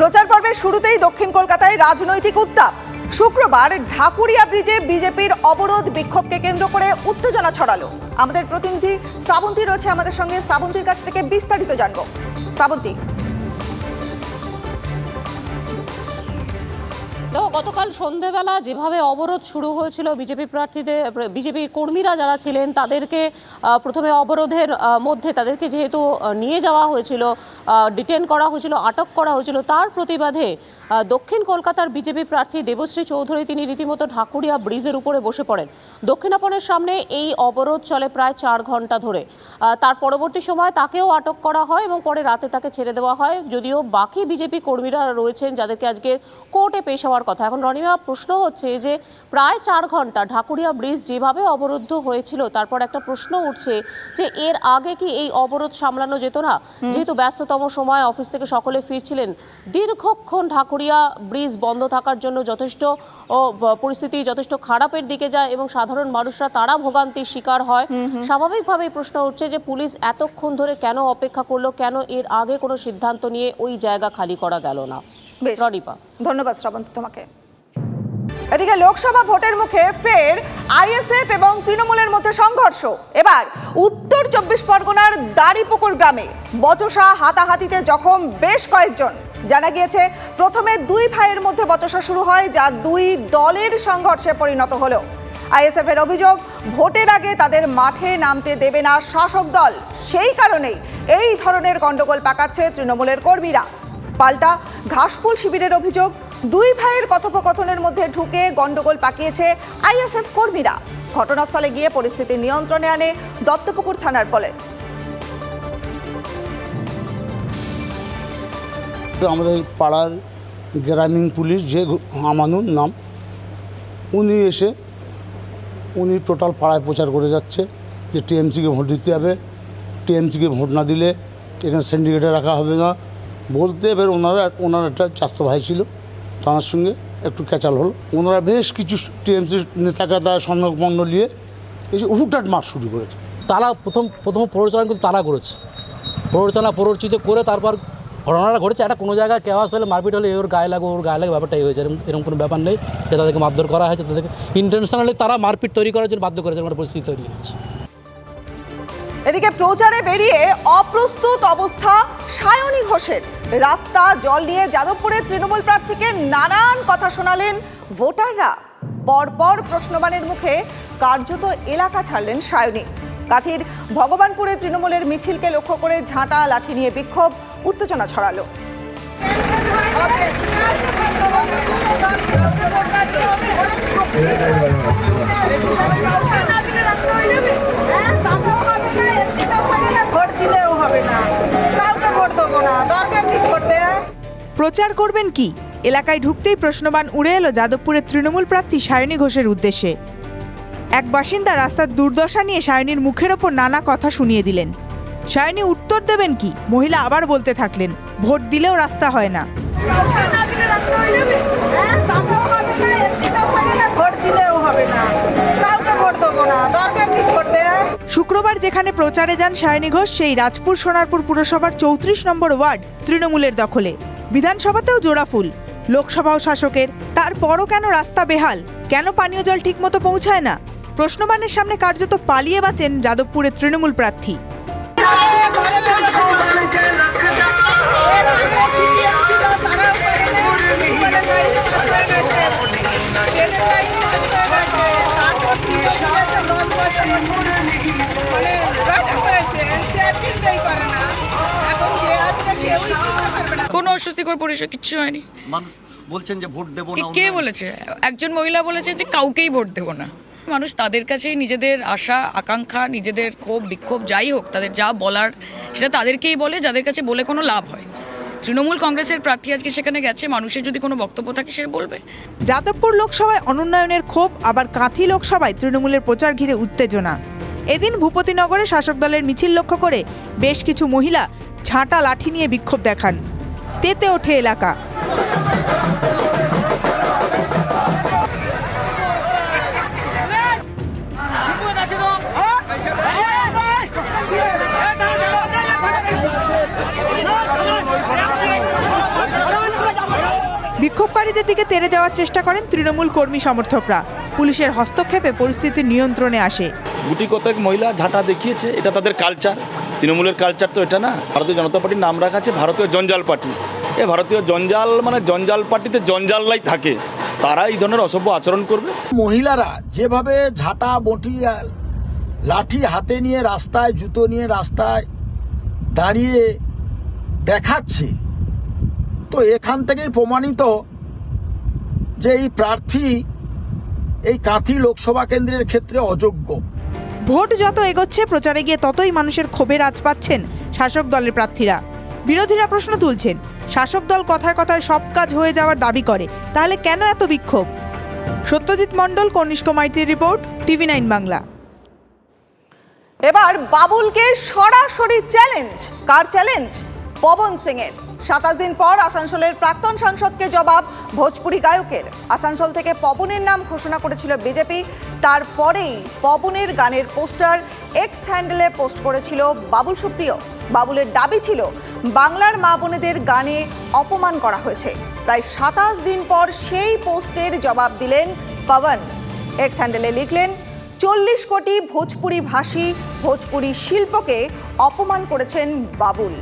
প্রচার পর্বের শুরুতেই দক্ষিণ কলকাতায় রাজনৈতিক উত্তাপ। শুক্রবার ঢাকুরিয়া ব্রিজে বিজেপির অবরোধ বিক্ষোভকে কেন্দ্র করে উত্তেজনা ছড়ালো। আমাদের প্রতিনিধি শ্রাবন্তী রয়েছে আমাদের সঙ্গে। শ্রাবন্তীর কাছ থেকে বিস্তারিত জানব। শ্রাবন্তী দেখো গতকাল সন্ধেবেলা যেভাবে অবরোধ শুরু হয়েছিল, বিজেপি প্রার্থীদের, বিজেপি কর্মীরা যারা ছিলেন, তাদেরকে প্রথমে অবরোধের মধ্যে তাদেরকে যেহেতু নিয়ে যাওয়া হয়েছিল ডিটেন করা হয়েছিল, আটক করা হয়েছিল, তার প্রতিবাদে দক্ষিণ কলকাতার বিজেপি প্রার্থী দেবশ্রী চৌধুরী তিনি রীতিমতো ঢাকুরিয়া ব্রিজের উপরে বসে পড়েন। দক্ষিণাপনের সামনে এই অবরোধ চলে প্রায় চার ঘণ্টা ধরে। তার পরবর্তী সময় তাকেও আটক করা হয় এবং পরে রাতে তাকে ছেড়ে দেওয়া হয়। যদিও বাকি বিজেপি কর্মীরা রয়েছেন যাদেরকে আজকে কোর্টে পেশ হওয়ার কথা। এখন রনিমা প্রশ্ন হচ্ছে যে প্রায় চার ঘণ্টা ঢাকুরিয়া ব্রিজ যেভাবে অবরুদ্ধ হয়েছিল তারপর একটা প্রশ্ন উঠছে যে এর আগে কি এই অবরোধ সামলানো যেত না? যেহেতু ব্যস্ততম সময় অফিস থেকে সকলে ফিরছিলেন দীর্ঘক্ষণ ঢাকুরিয়া ব্রিজ বন্ধ থাকার জন্য যথেষ্ট ও, পরিস্থিতি যথেষ্ট খারাপের দিকে যায় এবং সাধারণ মানুষরা তারা ভোগান্তির শিকার হয়। স্বাভাবিকভাবেই প্রশ্ন উঠছে যে পুলিশ এতক্ষণ ধরে কেন অপেক্ষা করল কেন এর আগে কোনো সিদ্ধান্ত নিয়ে ওই জায়গা খালি করা গেল না? রনিপা। ধন্যবাদ শ্রাবন্তী তোমাকে। এদিকে লোকসভা ভোটের মুখে ফের আইএসএফ এবং তৃণমূলের মধ্যে সংঘর্ষ। এবার উত্তর চব্বিশ পরগনার দাড়িপুকুর গ্রামে বচসা হাতাহাতিতে জখম বেশ কয়েকজন। জানা গিয়েছে, প্রথমে দুই ভাইয়ের মধ্যে বচসা শুরু হয়, যা দুই দলের সংঘর্ষে পরিণত হলো। আইএসএফ এর অভিযোগ, ভোটের আগে তাদের মাঠে নামতে দেবে না শাসক দল। সেই কারণেই এই ধরনের গন্ডগোল পাকাচ্ছে তৃণমূলের কর্মীরা। পাল্টা ঘাসফুল শিবিরের অভিযোগ, দুই ভাইয়ের কথোপকথনের মধ্যে ঢুকে গন্ডগোল পাকিয়েছে আইএসএফ কর্মীরা। ঘটনাস্থলে গিয়ে পরিস্থিতি নিয়ন্ত্রণে আনে দত্তপুকুর থানার পুলিশ। আমাদের পাড়ার গ্রামীণ পুলিশ যে আমানুর নাম, উনি এসে, উনি টোটাল পাড়ায় প্রচার করে যাচ্ছে যে টিএমসিকে ভোট দিতে হবে। টিএমসিকে ভোট না দিলে এখানে সিন্ডিকেটে রাখা হবে না। বলতে এবার ওনারা, ওনার একটা চাস্ত ভাই ছিল, তার সঙ্গে একটু ক্যাচাল হলো। ওনারা বেশ কিছু টিএমসির নেতাকে তারা সন্দেহপন্ন নিয়ে এসে হুটাট মার শুরু করেছে। তারা প্রথম প্রথম প্ররোচনা কিন্তু তারা করেছে। প্ররোচনা প্ররোচিত করে তারপর ঘটনাটা ঘটেছে, একটা কোনো জায়গায় কেওয়াস হলে, মারপিট হলে ওর গায়ে লাগে ওর গায়ে লাগে ব্যাপারটাই হয়েছে এরকম এরকম কোনো ব্যাপার নেই। যে তাদেরকে মারধর করা হয়েছে, তাদেরকে ইন্টারন্যাশনালি তারা মারপিট তৈরি করার জন্য বাধ্য করেছে একটা পরিস্থিতি তৈরি হয়েছে এদিকে প্রচারে বেরিয়ে অপ্রস্তুত অবস্থা সায়নী ঘোষের। রাস্তা, জল নিয়ে যাদবপুরের তৃণমূল প্রার্থীকে নানান কথা শোনালেন ভোটাররা। পরপর প্রশ্নবাণের মুখে কার্যত এলাকা ছাড়লেন সায়নী। কাথির ভগবানপুরে তৃণমূলের মিছিলকে লক্ষ্য করে ঝাঁটা, লাঠি নিয়ে বিক্ষোভ। উত্তেজনা ছড়ালো। প্রচার করবেন কি? এলাকায় ঢুকতেই প্রশ্নবান উড়ে এলো যাদবপুরের তৃণমূল প্রার্থী সায়নী ঘোষের উদ্দেশ্যে। এক বাসিন্দা রাস্তার দুর্দশা নিয়ে সায়নীর মুখের ওপর নানা কথা শুনিয়ে দিলেন। সায়নী উত্তর দেবেন কি? মহিলা আবার বলতে থাকলেন ভোট দিলেও রাস্তা হয় না। শুক্রবার যেখানে প্রচারে যান সায়নী ঘোষ সেই রাজপুর সোনারপুর পুরসভার চৌত্রিশ নম্বর ওয়ার্ড তৃণমূলের দখলে। বিধানসভাতেও জোড়াফুল লোকসভাও শাসকের তারপরও কেন রাস্তা বেহাল? কেন পানীয় জল ঠিকমতো পৌঁছায় না? প্রশ্নবানের সামনে কার্যত পালিয়ে বাঁচেন যাদবপুরের তৃণমূল প্রার্থী। মানে রাজা হয়েছে সে আর চিনতেই পারে না এখন যে আসবে কেউই চিনতে পারবে না কোনো অস্বস্তিকর পরিবেশ কিচ্ছু হয়নি। মানুষ বলছেন যে ভোট দেবো কে- না কে বলেছে? একজন মহিলা বলেছে যে কাউকেই ভোট দেবো না। মানুষ তাদের কাছেই নিজেদের আশা, আকাঙ্ক্ষা, নিজেদের ক্ষোভ, বিক্ষোভ যাই হোক, তাদের যা বলার সেটা তাদেরকেই বলে, যাদের কাছে বলে কোনো লাভ হয়। তৃণমূল কংগ্রেসের প্রার্থী আজকে সেখানে গেছে, মানুষের যদি কোনো বক্তব্য থাকে সে বলবে। যাদবপুর লোকসভায় অনুন্নয়নের ক্ষোভ, আবার কাঁথি লোকসভায় তৃণমূলের প্রচার ঘিরে উত্তেজনা। এদিন ভূপতিনগরে শাসক দলের মিছিল লক্ষ্য করে বেশ কিছু মহিলা ঝাঁটা লাঠি নিয়ে বিক্ষোভ দেখান। তেতে ওঠে এলাকা। বিক্ষোভকারীদের দিকে তেড়ে যাওয়ার চেষ্টা করেন তৃণমূল কর্মী সমর্থকরা। পুলিশের হস্তক্ষেপে পরিস্থিতি নিয়ন্ত্রণে আসে। গুটি কতক মহিলা ঝাঁটা দেখিয়েছে এটা তাদের কালচার তৃণমূলের কালচার তো এটা না। ভারতীয় জনতা পার্টির নাম রাখা আছে ভারতীয় জঞ্জাল পার্টি। এ ভারতীয় জঞ্জাল মানে জঞ্জাল পার্টিতে জঞ্জাললাই থাকে। তারা এই ধরনের অসভ্য আচরণ করবে। মহিলারা যেভাবে ঝাঁটা বটি লাঠি হাতে নিয়ে রাস্তায় জুতো নিয়ে রাস্তায় দাঁড়িয়ে দেখাচ্ছে তো এখান থেকেই প্রমাণিত যে এই প্রার্থী এই কাঁথি লোকসভা কেন্দ্রের ক্ষেত্রে অযোগ্য। ভোট যত এগোচ্ছে প্রচারে গিয়ে ততই মানুষের ক্ষোভের আজ পাচ্ছেন শাসক দলের প্রার্থীরা। বিরোধীরা প্রশ্ন তুলছেন শাসক দল কথায় কথায় সব কাজ হয়ে যাওয়ার দাবি করে তাহলে কেন এত বিক্ষোভ? সত্যজিৎ মণ্ডল কনিষ্ক মাইতির রিপোর্ট টিভি নাইন বাংলা। এবার বাবুলকে সরাসরি চ্যালেঞ্জ কার চ্যালেঞ্জ পবন সিং এর সাতাশ দিন পর আসানসোলের প্রাক্তন সাংসদকে জবাব ভোজপুরি গায়কের। আসানসোল থেকে পবনের নাম ঘোষণা করেছিল বিজেপি। তারপরেই পবনের গানের পোস্টার এক্স হ্যান্ডেলে পোস্ট করেছিল বাবুল সুপ্রিয়। বাবুলের দাবি ছিল, বাংলার মা বোনেদের গানে অপমান করা হয়েছে। প্রায় সাতাশ দিন পর সেই পোস্টের জবাব দিলেন পবন। এক্স হ্যান্ডেলে লিখলেন, চল্লিশ কোটি ভোজপুরি ভাষী, ভোজপুরি শিল্পকে অপমান করেছেন বাবুল।